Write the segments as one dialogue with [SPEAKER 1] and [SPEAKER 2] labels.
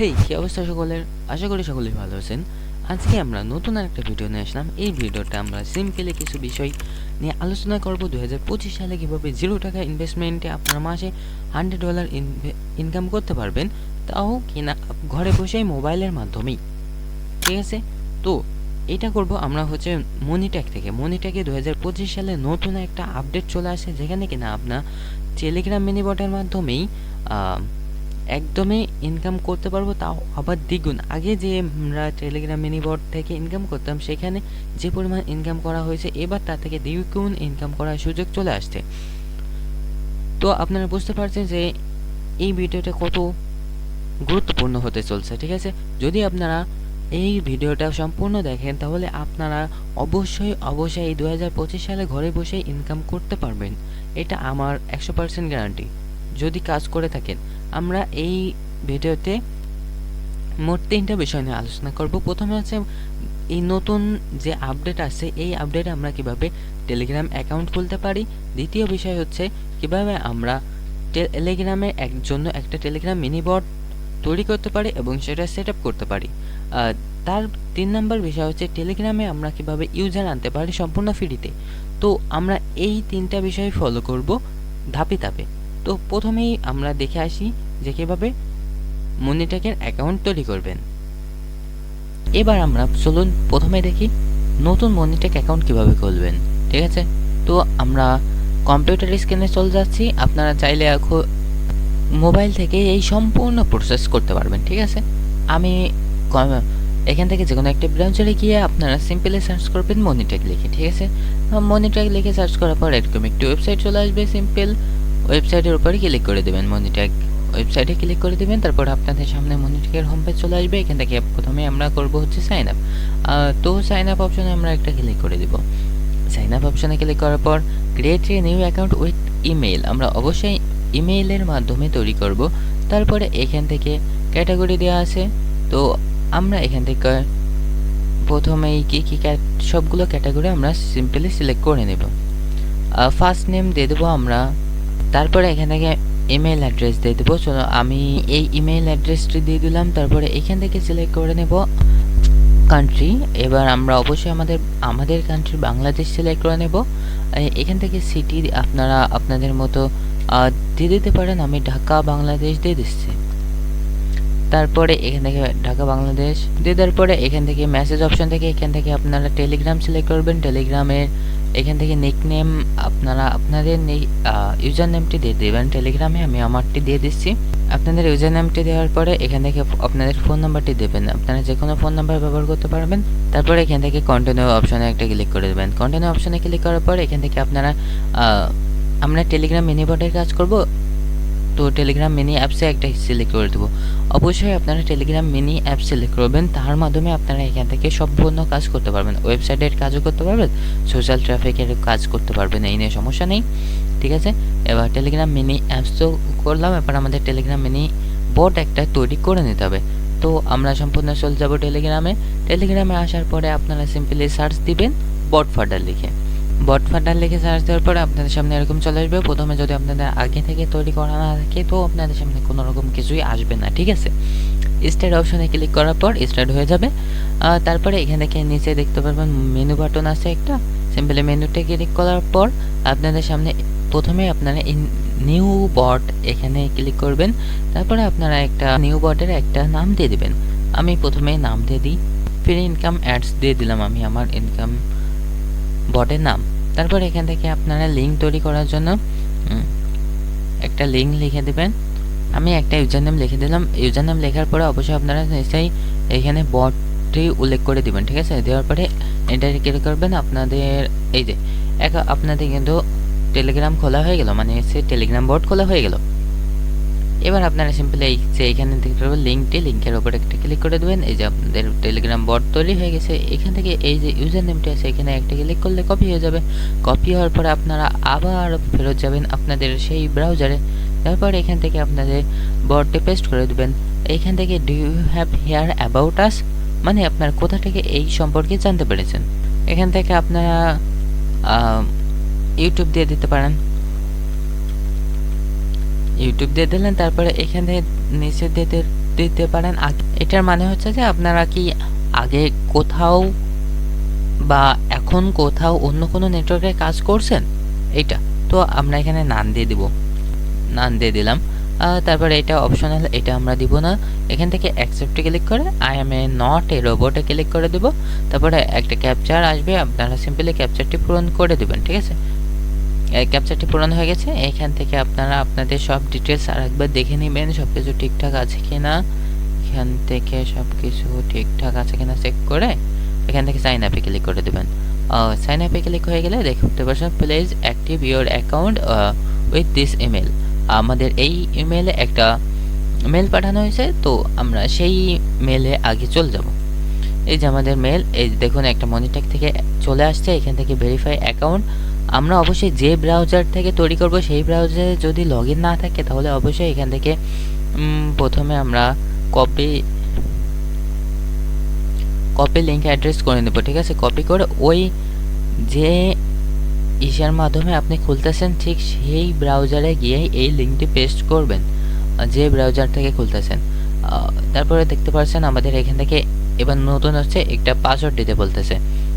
[SPEAKER 1] হেই কী অবস্থা সকলের? আশা করি সকলেই ভালো আছেন। আজকে আমরা নতুন আরেকটা ভিডিও নিয়ে আসলাম। এই ভিডিওটা আমরা সিম্পলি কিছু বিষয় নিয়ে আলোচনা করব। দু হাজার পঁচিশ সালে কীভাবে জিরো টাকা ইনভেস্টমেন্টে আপনারা মাসে হান্ড্রেড ডলার ইনকাম করতে পারবেন তাও কিনা ঘরে বসেই মোবাইলের মাধ্যমেই। ঠিক আছে? তো এটা করব আমরা হচ্ছে মনিট্যাক থেকে। মনিট্যাকে দু সালে নতুন একটা আপডেট চলে আসে যেখানে কিনা আপনার টেলিগ্রাম মিনিবটের মাধ্যমেই আহ, একদমই ইনকাম করতে পারব তাও আবার দ্বিগুণ। আগে যে আমরা টেলিগ্রাম মিনিবট থেকে ইনকাম করতাম, সেখানে যে পরিমাণ ইনকাম করা হয়েছে, এবার তার থেকে দ্বিগুণ ইনকাম করার সুযোগ চলে আসছে। তো আপনারা বুঝতে পারছেন যে এই ভিডিওটা কত গুরুত্বপূর্ণ হতে চলছে, ঠিক আছে? যদি আপনারা এই ভিডিওটা সম্পূর্ণ দেখেন, তাহলে আপনারা অবশ্যই অবশ্যই এই দু সালে ঘরে বসে ইনকাম করতে পারবেন। এটা আমার একশো পার্সেন্ট গ্যারান্টি যদি কাজ করে থাকেন আমরা এই ভিডিওতে মোট তিনটা বিষয় নিয়ে আলোচনা করব। প্রথমে হচ্ছে এই নতুন যে আপডেট আছে, এই আপডেটে আমরা কীভাবে টেলিগ্রাম অ্যাকাউন্ট খুলতে পারি? দ্বিতীয় বিষয় হচ্ছে কীভাবে আমরা টেলিগ্রামের এক, জন্য একটা টেলিগ্রাম মিনি বট তৈরি করতে পারি এবং সেটা সেট আপ করতে পারি। তার তিন নম্বর বিষয় হচ্ছে টেলিগ্রামে আমরা কীভাবে ইউজার আনতে পারি সম্পূর্ণ ফ্রিতে তো। আমরা এই তিনটা বিষয় ফলো করব ধাপে ধাপে। তো প্রথমেই আমরা দেখে আসি যে কীভাবে মনিটেকের অ্যাকাউন্ট তৈরি করবেন। এবার আমরা চলুন প্রথমে দেখি নতুন মনিটেক অ্যাকাউন্ট কীভাবে খুলবেন, ঠিক আছে? তো আমরা কম্পিউটার স্ক্রিনে চলে যাচ্ছি, আপনারা চাইলে এখন মোবাইল থেকে এই সম্পূর্ণ প্রসেস করতে পারবেন, ঠিক আছে? আমি এখান থেকে যে কোনো একটা ব্রাউজারে গিয়ে আপনারা সিম্পলি সার্চ করবেন মনিটেক লিখে, ঠিক আছে? মনিটেক লিখে সার্চ করার পর এরকম একটি ওয়েবসাইট চলে আসবে, সিম্পল ওয়েবসাইটের উপরে ক্লিক করে দেবেন মনিটেক ওয়েবসাইটে ক্লিক করে দেবেন, তারপর আপনাদের সামনে মনিটেকের হোম পেজ চলে আসবে। এখান থেকে প্রথমে আমরা করব হচ্ছে সাইন আপ তো সাইন আপ অপশনে আমরা একটা ক্লিক করে দেব। সাইন আপ অপশনে ক্লিক করার পর create a new account with email আমরা অবশ্যই ইমেইলের মাধ্যমে তৈরি করব। তারপরে এখান থেকে ক্যাটাগরি দেওয়া আছে। তো আমরা এখান থেকে প্রথমেই কী কী সবগুলো ক্যাটাগরি আমরা সিম্পলি সিলেক্ট করে নেব। ফার্স্ট নেম দিয়ে দেবো আমরা তারপরে এখান থেকে ইমেল অ্যাড্রেস দিয়ে দেবো। চলো, আমি এই ইমেল অ্যাড্রেসটি দিয়ে দিলাম, তারপরে এখান থেকে সিলেক্ট করে নেব কান্ট্রি এবার আমরা অবশ্যই আমাদের আমাদের কান্ট্রি বাংলাদেশ সিলেক্ট করে নেব। এখান থেকে সিটি আপনারা, আপনাদের মতো দিয়ে দিতে পারেন, আমি ঢাকা, বাংলাদেশ দিয়ে দিচ্ছি। তারপরে এখান থেকে ঢাকা, বাংলাদেশ দিয়ে দেওয়ার পরে এখান থেকে মেসেজ অপশন থেকে এখান থেকে আপনারা টেলিগ্রাম সিলেক্ট করবেন। টেলিগ্রামের এখান থেকে নিকনেম আপনারা, আপনাদের ইউজার নেমটি দিয়ে দেবেন টেলিগ্রামে আমি আমারটি দিয়ে দিচ্ছি। আপনাদের ইউজার নেমটি দেওয়ার পরে এখান থেকে আপনাদের ফোন নাম্বারটি দেবেন। আপনারা যে কোনো ফোন নাম্বার ব্যবহার করতে পারবেন। তারপরে এখান থেকে কন্টিনিউ অপশনে একটা ক্লিক করে দেবেন। কন্টিনিউ অপশনে ক্লিক করার পরে এখান থেকে আপনারা আমরা টেলিগ্রাম মিনি বটের কাজ করব। তো টেলিগ্রাম মিনি অ্যাপসে একটা সিলেক্ট করে দেবো। অবশ্যই আপনারা টেলিগ্রাম মিনি অ্যাপ সিলেক্ট করবেন, তার মাধ্যমে আপনারা এখান থেকে সম্পূর্ণ কাজ করতে পারবেন। ওয়েবসাইটের কাজও করতে পারবেন সোশ্যাল ট্রাফিকের কাজ করতে পারবেন, এই নিয়ে সমস্যা নেই। ঠিক আছে? এবার টেলিগ্রাম মিনি অ্যাপস তো করলাম, এবার আমাদের টেলিগ্রাম মিনি বট একটা তৈরি করে নিতে হবে। তো আমরা সম্পূর্ণ চলে যাব টেলিগ্রামে টেলিগ্রামে আসার পরে আপনারা সিম্পলি সার্চ দিবেন বট ফাডার লিখে। বট ফাডার লিখে সার্চ দেওয়ার পরে আপনাদের সামনে এরকম চলে আসবে। প্রথমে যদি আপনাদের আগে থেকে তৈরি করা না থাকে, তো আপনাদের সামনে কোনো রকম কিছুই আসবে না, ঠিক আছে? স্টার্ট অপশনে ক্লিক করার পর স্টার্ট হয়ে যাবে। তারপরে এখান থেকে নিচে দেখতে পারবেন মেনু বাটন আছে একটা। সিম্পলি মেনুতে ক্লিক করার পর আপনাদের সামনে প্রথমে আপনারা নিউ বট এখানে ক্লিক করবেন। তারপরে আপনারা একটা নিউ বটের একটা নাম দিয়ে দিবেন। আমি প্রথমে নাম দিয়ে দিই। ফ্রি ইনকাম অ্যাডস দিয়ে দিলাম আমি আমার ইনকাম বটের নাম। তারপর এখান থেকে আপনারা লিঙ্ক তৈরি করার জন্য একটা লিঙ্ক লিখে দেবেন। আমি একটা ইউজার নেম লিখে দিলাম। ইউজার নেম লেখার পরে অবশ্যই আপনারা নিশ্চয়ই এখানে বটটি উল্লেখ করে দিবেন, ঠিক আছে? দেওয়ার পরে এন্টারে ক্লিক করবেন। আপনাদের, এই যে, এক আপনাদের কিন্তু টেলিগ্রাম খোলা হয়ে গেল মানে সে টেলিগ্রাম বট খোলা হয়ে গেল। এবার আপনারা সিম্পলি এই যে এখানে দেখতে পাবেন লিঙ্কটি লিঙ্কের উপরে একটা ক্লিক করে দেবেন। এই যে আপনাদের টেলিগ্রাম বট তৈরি হয়ে গেছে। এখান থেকে এই যে ইউজার নেমটি আছে, এখানে একটা ক্লিক করলে কপি হয়ে যাবে। কপি হওয়ার পরে আপনারা আবার ফেরত যাবেন আপনাদের সেই ব্রাউজারে তারপর এখান থেকে আপনাদের বটটি পেস্ট করে দেবেন। এইখান থেকে do you have hear about us মানে আপনার কোথা থেকে এই সম্পর্কে জানতে পেরেছেন। এখান থেকে আপনারা ইউটিউব দিয়ে দিতে পারেন। ইউটিউব দিয়ে দিলেন, তারপরে এখানে নিচে দিয়ে দিয়ে দিতে পারেন। এটার মানে হচ্ছে যে আপনারা কি আগে কোথাও বা এখন কোথাও অন্য কোনো নেটওয়ার্কে কাজ করছেন? এইটা। তো আমরা এখানে নান দিয়ে দিব। নান দিয়ে দিলাম। তারপরে এটা অপশনাল এটা আমরা দিব না। এখান থেকে অ্যাকসেপ্টে ক্লিক করে I am a not a রোবটে click করে দেব। তারপরে একটা ক্যাপচার আসবে, আপনারা সিম্পলি ক্যাপচারটি পূরণ করে দেবেন, ঠিক আছে? ক্যাপচারটি পূরণ হয়ে গেছে। এখান থেকে আপনারা আপনাদের সব ডিটেলস আর একবার দেখে নেবেন সব কিছু ঠিকঠাক আছে কি না এখান থেকে সব কিছু ঠিকঠাক আছে কিনা চেক করে এখান থেকে সাইন আপে ক্লিক করে দেবেন। সাইন আপে ক্লিক হয়ে গেলে দেখতে পাচ্ছেন please active your account with this email আমাদের এই ইমেলে একটা মেল পাঠানো হয়েছে, তো আমরা সেই মেলে আগে চলে যাব। এই যে আমাদের মেল এই দেখুন একটা মনিটেক থেকে চলে আসছে, এখান থেকে ভেরিফাই অ্যাকাউন্ট আমরা অবশ্যই যে ব্রাউজার থেকে তৈরি করব, সেই ব্রাউজারে যদি লগ না থাকে, তাহলে অবশ্যই এখান থেকে প্রথমে আমরা কপি কপি লিঙ্ক অ্যাড্রেস করে নেব, ঠিক আছে? কপি করে ওই যে ইসের মাধ্যমে আপনি খুলতেছেন, ঠিক সেই ব্রাউজারে গিয়ে এই লিঙ্কটি পেস্ট করবেন, যে ব্রাউজার থেকে খুলতেছেন। তারপরে দেখতে পাচ্ছেন আমাদের এখান থেকে এবার নতুন হচ্ছে একটা পাসওয়ার্ড দিতে বলতেছে।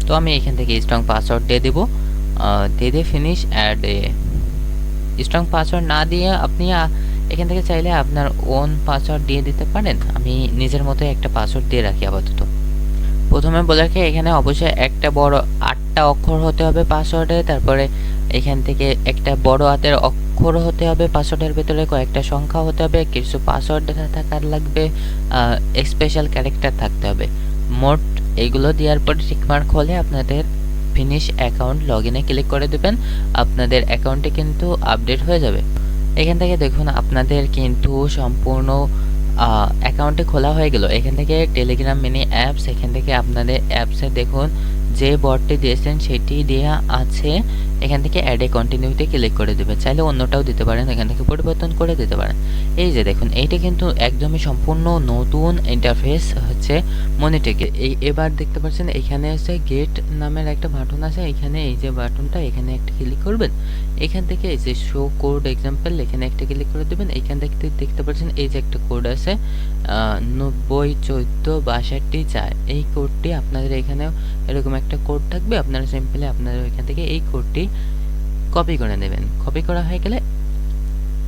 [SPEAKER 1] তো আমি এখান থেকে স্ট্রং পাসওয়ার্ড দিয়ে দেবো। দিয়ে দিয়ে ফিনিশ অ্যাড স্ট্রং পাসওয়ার্ড না দিয়ে আপনি এখান থেকে চাইলে আপনার ওন পাসওয়ার্ড দিয়ে দিতে পারেন। আমি নিজের মতো একটা পাসওয়ার্ড দিয়ে রাখি আপাতত। প্রথমে বলে রাখি, এখানে অবশ্যই একটা বড় আটটা অক্ষর হতে হবে পাসওয়ার্ডে তারপরে এখান থেকে একটা বড় হাতের অক্ষর হতে হবে পাসওয়ার্ডের ভেতরে, কয়েকটা সংখ্যা হতে হবে, কিছু পাসওয়ার্ড থাকার লাগবে স্পেশাল ক্যারেক্টার থাকতে হবে। মোট এইগুলো দেওয়ার পর টিকমার্ক হলে আপনাদের ফিনিশ অ্যাকাউন্ট লগ ইনে ক্লিক করে দেবেন, আপনাদের অ্যাকাউন্টে কিন্তু আপডেট হয়ে যাবে। এখান থেকে দেখুন, আপনাদের কিন্তু সম্পূর্ণ অ্যাকাউন্টে খোলা হয়ে গেল। এখান থেকে টেলিগ্রাম মিনি অ্যাপস এখান থেকে আপনাদের অ্যাপসে দেখুন যে বটটি দিয়েছেন সেটি দেওয়া আছে, এখান থেকে অ্যাডে কন্টিনিউতে ক্লিক করে দেবে। চাইলে অন্যটাও দিতে পারেন, এখান থেকে পরিবর্তন করে দিতে পারেন। এই যে দেখুন, এইটা কিন্তু একদমই সম্পূর্ণ নতুন ইন্টারফেস হচ্ছে মনিটেকে এই এবার দেখতে পাচ্ছেন, এখানে আছে গেট নামের একটা বাটন আছে। এখানে এই যে বাটনটা এখানে একটা ক্লিক করবেন। এখান থেকে এই যে শো কোড এক্সাম্পল এখানে একটা ক্লিক করে দেবেন। এখান থেকে দেখতে পাচ্ছেন, এই যে একটা কোড আছে নব্বই, চোদ্দ, বাষট্টি চার। এই কোডটি আপনাদের এখানেও এরকম একটা কোড থাকবে, আপনারা সিম্পলি আপনাদের এখান থেকে এই কোডটি কপি করে নেবেন। কপি করা হয়ে গেলে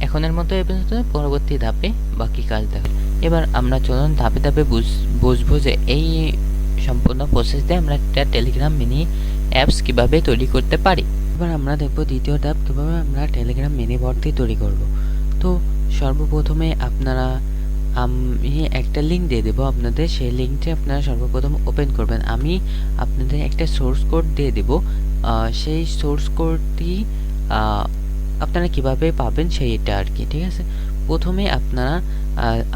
[SPEAKER 1] এখনের মতো এই পর্যন্ত পরবর্তী ধাপে বাকি কাজ দেখা। এবার আমরা চলুন ধাপে ধাপে বুঝ- বুঝব যে এই সম্পূর্ণ প্রসেস দিয়ে আমরা একটা টেলিগ্রাম মিনি অ্যাপস কীভাবে তৈরি করতে পারি। এবার আমরা দেখব দ্বিতীয় ধাপ কীভাবে আমরা টেলিগ্রাম মিনি বটটি তৈরি করব। তো সর্বপ্রথমে আপনারা আমি একটা লিঙ্ক দিয়ে দেবো আপনাদের। সেই লিঙ্কটি আপনারা সর্বপ্রথম ওপেন করবেন। আমি আপনাদের একটা সোর্স কোড দিয়ে দেব। সেই সোর্স কোডটি আপনারা কীভাবে পাবেন সেইটা আর কি, ঠিক আছে? প্রথমে আপনারা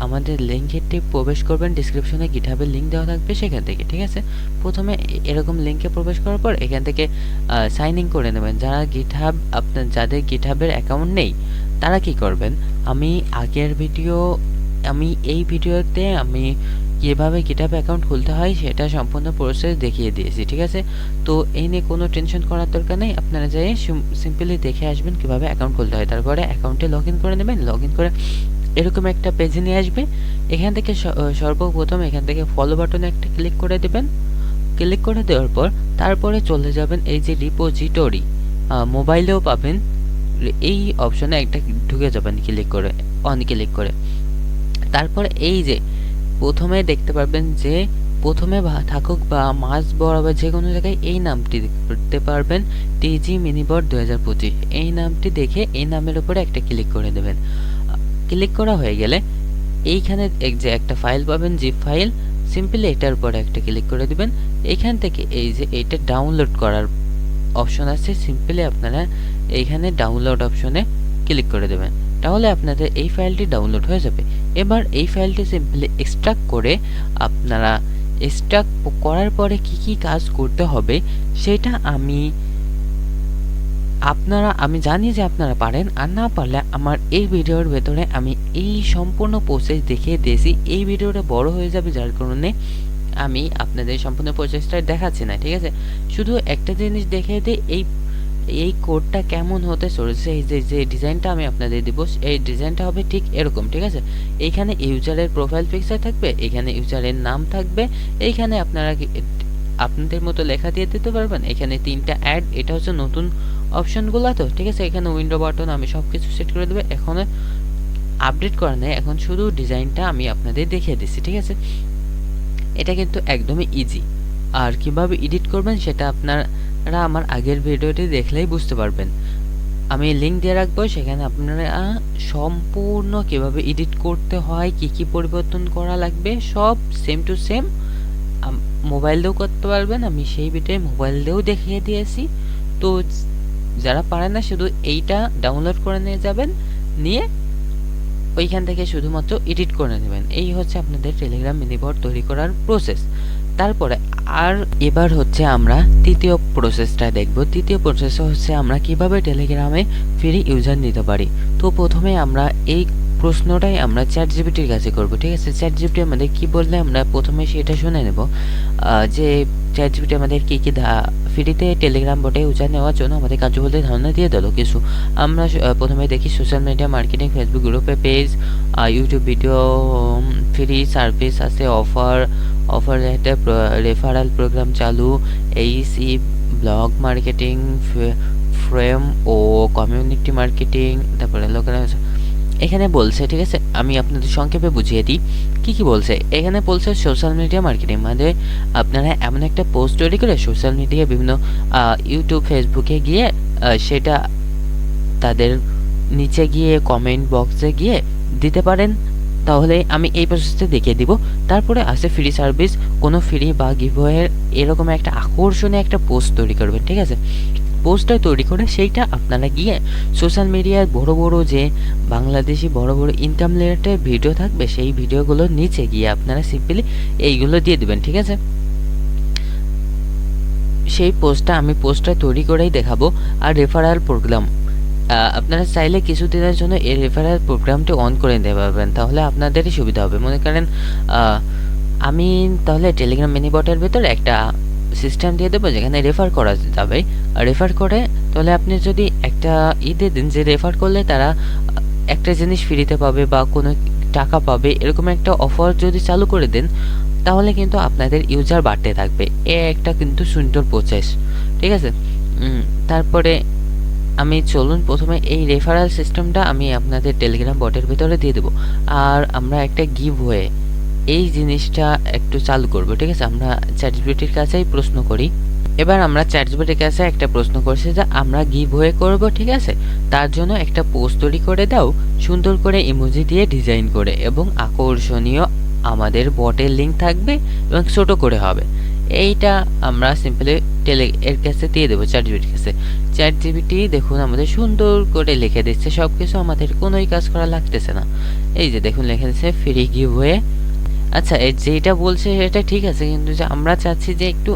[SPEAKER 1] আমাদের লিঙ্কেরটি প্রবেশ করবেন। ডিসক্রিপশনে গিটহাবের লিঙ্ক দেওয়া থাকবে সেখান থেকে, ঠিক আছে? প্রথমে এরকম লিঙ্কে প্রবেশ করার পর এখান থেকে সাইন ইন করে নেবেন। যারা গিটহাব আপনার, যাদের গিটহাবের অ্যাকাউন্ট নেই, তারা কি করবেন? আমি আগের ভিডিও আমি এই ভিডিওতে আমি কীভাবে গিটহাব অ্যাকাউন্ট খুলতে হয় সেটা সম্পূর্ণ প্রসেস দেখিয়ে দিয়েছি, ঠিক আছে? তো এই নিয়ে কোনো টেনশন করার দরকার নেই, আপনারা যাই সিম্পলি দেখে আসবেন কীভাবে অ্যাকাউন্ট খুলতে হয়। তারপরে অ্যাকাউন্টে লগ করে নেবেন লগ করে এরকম একটা পেজে নিয়ে আসবে। এখান থেকে সর্বপ্রথম এখান থেকে ফলো বাটনে একটা ক্লিক করে দেবেন। ক্লিক করে দেওয়ার পর তারপরে চলে যাবেন এই যে রিপোজিটরি মোবাইলেও পাবেন। এই অপশনে একটা ঢুকে যাবেন ক্লিক করে অন ক্লিক করে। তারপর এই যে, প্রথমে দেখতে পারবেন যে, প্রথমে থাকুক বা মাস বরাবর যে কোনো জায়গায় এই নামটি দেখতে পারবেন টিজি মিনিবট দু হাজার পঁচিশ। এই নামটি দেখে এই নামের উপরে একটা ক্লিক করে দেবেন। ক্লিক করা হয়ে গেলে এইখানে যে একটা ফাইল পাবেন জিপ ফাইল সিম্পলি এটার উপরে একটা ক্লিক করে দেবেন। এইখান থেকে এই যে এটা ডাউনলোড করার অপশন আছে সিম্পলি আপনারা এইখানে ডাউনলোড অপশনে ক্লিক করে দেবেন। তাহলে আপনাদের এই ফাইলটি ডাউনলোড হয়ে যাবে। এবার এই ফাইলটি সিম্পলি এক্সট্রাক্ট করে আপনারা এক্সট্রাক্ট করার পরে কি কি কাজ করতে হবে, সেটা আমি আপনারা, আমি জানি যে আপনারা পারেন, আর না পারলে আমার এই ভিডিওর ভেতরে আমি এই সম্পূর্ণ প্রসেস দেখিয়ে দিয়েছি। এই ভিডিওটা বড় হয়ে যাবে যার কারণে আমি আপনাদের সম্পূর্ণ প্রসেসটা দেখাচ্ছি না, ঠিক আছে? শুধু একটা জিনিস দেখিয়ে দিই, এই এই কোডটা কেমন হতে চলেছে, এই যে যে ডিজাইনটা আমি আপনাদের দিব, এই ডিজাইনটা হবে ঠিক এরকম, ঠিক আছে? এইখানে ইউজারের প্রোফাইল পিকচার থাকবে, এখানে ইউজারের নাম থাকবে, এইখানে আপনারা আপনাদের মতো লেখা দিয়ে দিতে পারবেন। এখানে তিনটা অ্যাড এটা হচ্ছে নতুন অপশনগুলো তো, ঠিক আছে? এখানে উইন্ডো বাটন আমি সব কিছু সেট করে দেবো, এখন আপডেট করা নেই, এখন শুধু ডিজাইনটা আমি আপনাদের দেখিয়ে দিচ্ছি, ঠিক আছে? এটা কিন্তু একদমই ইজি আর কীভাবে এডিট করবেন সেটা আপনারা আমার আগের ভিডিওটি দেখলেই বুঝতে পারবেন। আমি লিঙ্ক দিয়ে রাখব, সেখানে আপনারা সম্পূর্ণ কীভাবে এডিট করতে হয়, কি কি পরিবর্তন করা লাগবে, সব সেম টু সেম মোবাইল দিয়েও করতে পারবেন। আমি সেই ভিডিও মোবাইল দিয়েও দেখিয়ে দিয়েছি। তো যারা পারে না, শুধু এইটা ডাউনলোড করে নিয়ে যাবেন, নিয়ে ওইখান থেকে শুধুমাত্র এডিট করে নেবেন। এই হচ্ছে আপনাদের টেলিগ্রাম মিনিবট তৈরি করার প্রসেস তারপরে আর এবার হচ্ছে আমরা তৃতীয় প্রসেসটা দেখব। তৃতীয় প্রসেস হচ্ছে আমরা কীভাবে টেলিগ্রামে ফ্রি ইউজার নিতে পারি? তো প্রথমে আমরা এই প্রশ্নটাই আমরা চ্যাট জিপিটির কাছে করব, ঠিক আছে? চ্যাট জিপিটি আমাদের কি বললে আমরা প্রথমে সেটা শুনে নেব। যে চ্যাট জিপিটি আমাদের কি কি ফ্রিতে টেলিগ্রাম বটে ইউজার নেওয়ার জন্য আমাদের কার্যবলতে ধারণা দিয়ে দিল কিছু। আমরা প্রথমে দেখি সোশ্যাল মিডিয়া মার্কেটিং ফেসবুক গ্রুপে page YouTube video free service আছে অফার অফার একটা রেফারাল প্রোগ্রাম চালু এইসি ব্লগ মার্কেটিং ফ্রেম ও কমিউনিটি মার্কেটিং, তারপরে লোকেরা এখানে বলছে, ঠিক আছে, আমি আপনাদের সংক্ষেপে বুঝিয়ে দিই, কি কি বলছে? এখানে বলছে সোশ্যাল মিডিয়া মার্কেটিং মানে আপনারা এমন একটা পোস্ট তৈরি করে সোশ্যাল মিডিয়া বিভিন্ন ইউটিউব, ফেসবুকে গিয়ে সেটা তাদের নিচে গিয়ে কমেন্ট বক্সে গিয়ে দিতে পারেন। তাহলে আমি এই প্রসেসটা দেখিয়ে দিব। তারপরে আছে ফ্রি সার্ভিস কোনো ফ্রি বা গিভওয়ের এরকম একটা আকর্ষণীয় একটা পোস্ট তৈরি করবেন, ঠিক আছে? পোস্টটা তৈরি করে সেইটা আপনারা গিয়ে সোশ্যাল মিডিয়ার বড় বড় যে বাংলাদেশি বড় বড় ইনকাম রিলেটেড ভিডিও থাকবে, সেই ভিডিওগুলোর নিচে গিয়ে আপনারা সিম্পলি এইগুলো দিয়ে দেবেন, ঠিক আছে? সেই পোস্টটা আমি পোস্টটা তৈরি করেই দেখাবো। আর রেফারাল প্রোগ্রাম আপনারা চাইলে কিছুদিনের জন্য এই রেফারাল প্রোগ্রামটি অন করে নিতে পারবেন, তাহলে আপনাদেরই সুবিধা হবে। মনে করেন আমি তাহলে টেলিগ্রাম মিনি বটের ভেতর একটা সিস্টেম দিয়ে দেবো যেখানে রেফার করা যাবে। রেফার করে তাহলে আপনি যদি একটা ই দিয়ে দিন যে রেফার করলে তারা একটা জিনিস ফ্রিতে পাবে বা কোনো টাকা পাবে, এরকম একটা অফার যদি চালু করে দেন, তাহলে কিন্তু আপনাদের ইউজার বাড়তে থাকবে। এ একটা কিন্তু সুন্দর প্রসেস ঠিক আছে? তারপরে আমি চলুন প্রথমে এই রেফারাল সিস্টেমটা আমি আপনাদের টেলিগ্রাম বটের ভিতরে দিয়ে দেবো। আর আমরা একটা গিভ হয়ে এই জিনিসটা একটু চালু করব, ঠিক আছে? আমরা চ্যাটজিপিটির কাছেই প্রশ্ন করি। এবার আমরা চ্যাটজিপিটির কাছে একটা প্রশ্ন করছি যে, আমরা গিভ হয়ে করব, ঠিক আছে? তার জন্য একটা পোস্ট তৈরি করে দাও, সুন্দর করে ইমোজি দিয়ে ডিজাইন করে এবং আকর্ষণীয় আমাদের বটের লিঙ্ক থাকবে এবং ছোট করে হবে। এইটা আমরা সিম্পলি টেলে এর কাছে দিয়ে দেবো চ্যাট জিবিটির কাছে। চ্যাট জিবিটি দেখুন আমাদের সুন্দর করে লিখে দিচ্ছে সব কিছু আমাদের কোনোই কাজ করা লাগতেছে না। এই যে দেখুন, লিখে দিচ্ছে ফ্রি গিভ হয়ে আচ্ছা যেটা বলছে সেটা ঠিক আছে, কিন্তু যে আমরা চাচ্ছি যে একটু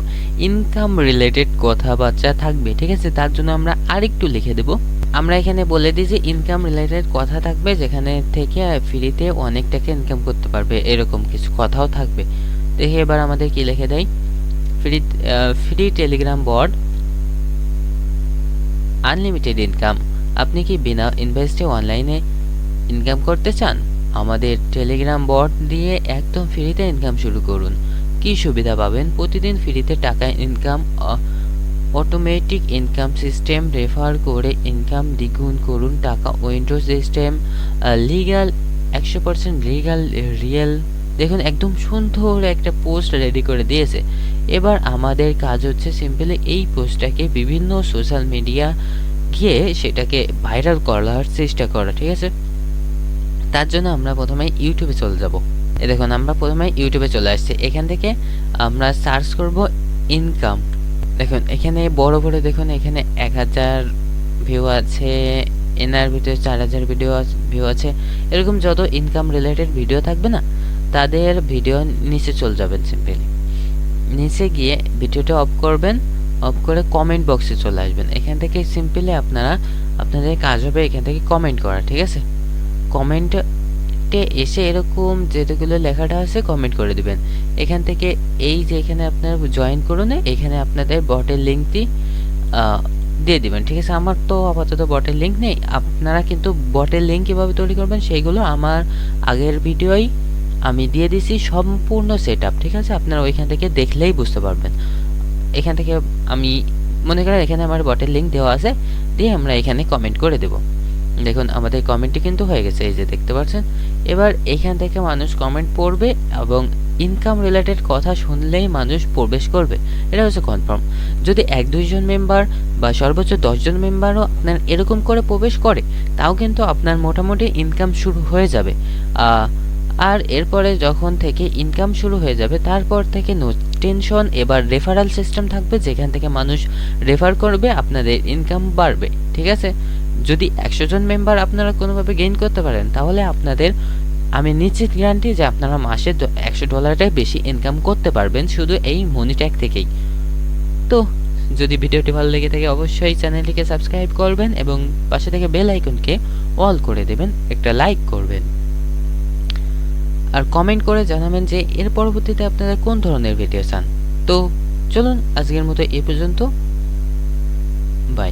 [SPEAKER 1] ইনকাম রিলেটেড কথাবার্তা থাকবে, ঠিক আছে, তার জন্য আমরা আরেকটু লিখে দেব। আমরা এখানে বলে দিই যে ইনকাম রিলেটেড কথা থাকবে, যেখানে থেকে ফ্রিতে অনেক টাকা ইনকাম করতে পারবে, এরকম কিছু কথাও থাকবে। দেখি এবার আমাদের কি লিখে দেয়। Free free Telegram bot unlimited income আপনি কি বিনা ইনভেস্টে অনলাইনে ইনকাম করতে চান? আমাদের টেলিগ্রাম বট দিয়ে একদম ফ্রিতে ইনকাম শুরু করুন। কি সুবিধা পাবেন? প্রতিদিন ফ্রিতে টাকা income automatic income system refer করে ইনকাম দ্বিগুণ করুন। টাকা উইন্ডো সিস্টেম লিগাল একশো পার্সেন্ট লিগাল রিয়েল দেখুন, একদম সুন্দর একটা পোস্ট রেডি করে দিয়েছে। এবার আমাদের কাজ হচ্ছে সিম্পলি এই পোস্টটাকে বিভিন্ন সোশ্যাল মিডিয়া গিয়ে সেটাকে ভাইরাল করার চেষ্টা করা, ঠিক আছে? তার জন্য আমরা প্রথমে ইউটিউবে চলে যাব। এ দেখুন, আমরা প্রথমে ইউটিউবে চলে আসছি। এখান থেকে আমরা সার্চ করব ইনকাম দেখুন, এখানে বড় বড় দেখুন, এখানে এক হাজার ভিউ আছে, এনার ভিডিও চার হাজার ভিডিও ভিউ আছে। এরকম যত ইনকাম রিলেটেড ভিডিও থাকবে না, তাদের ভিডিও নিচে চলে যাবেন সিম্পলি নিচে গিয়ে ভিডিওটা অফ করবেন অফ করে কমেন্ট বক্সে চলে আসবেন। এখান থেকে সিম্পলি আপনারা, আপনাদের কাজ হবে এখান থেকে কমেন্ট করা, ঠিক আছে? কমেন্টে এসে এরকম যেগুলো লেখাটা আছে কমেন্ট করে দিবেন। এখান থেকে এই যে এখানে আপনার জয়েন করুন, এখানে আপনাদের বটের লিঙ্কটি দিয়ে দিবেন, ঠিক আছে? আমার তো আপাতত বটের লিঙ্ক নেই। আপনারা কিন্তু বটের লিঙ্ক কীভাবে তৈরি করবেন, সেইগুলো আমার আগের ভিডিওই আমি দিয়ে দিছি সম্পূর্ণ সেট ঠিক আছে? আপনারা ওইখান থেকে দেখলেই বুঝতে পারবেন। এখান থেকে আমি, মনে করেন এখানে আমার বটের লিঙ্ক দেওয়া আছে, দিয়ে আমরা এখানে কমেন্ট করে দেব। দেখুন, আমাদের কমেন্টটি কিন্তু হয়ে গেছে, এই যে দেখতে পাচ্ছেন? এবার এখান থেকে মানুষ কমেন্ট পড়বে এবং ইনকাম রিলেটেড কথা শুনলেই মানুষ প্রবেশ করবে। এটা হচ্ছে কনফার্ম যদি এক দুইজন মেম্বার বা সর্বোচ্চ দশজন মেম্বারও আপনার এরকম করে প্রবেশ করে, তাও কিন্তু আপনার মোটামুটি ইনকাম শুরু হয়ে যাবে। আর এরপরে যখন থেকে ইনকাম শুরু হয়ে যাবে, তারপর থেকে নো টেনশন এবার রেফারাল সিস্টেম থাকবে, যেখান থেকে মানুষ রেফার করবে, আপনাদের ইনকাম বাড়বে, ঠিক আছে? যদি একশো জন মেম্বার আপনারা কোনোভাবে গেইন করতে পারেন, তাহলে আপনাদের, আমি নিশ্চিত গ্যারান্টি যে আপনারা মাসে একশো ডলারের বেশি ইনকাম করতে পারবেন, শুধু এই মনিট্যাগ থেকেই। তো, যদি ভিডিওটি ভালো লেগে থাকে, অবশ্যই চ্যানেলটিকে সাবস্ক্রাইব করবেন এবং পাশে থেকে বেল আইকনকে অল করে দেবেন, একটা লাইক করবেন। আর কমেন্ট করে জানাবেন যে এর পরবর্তীতে আপনারা কোন ধরনের ভিডিও চান। তো চলুন আজকের মতো এ পর্যন্ত। বাই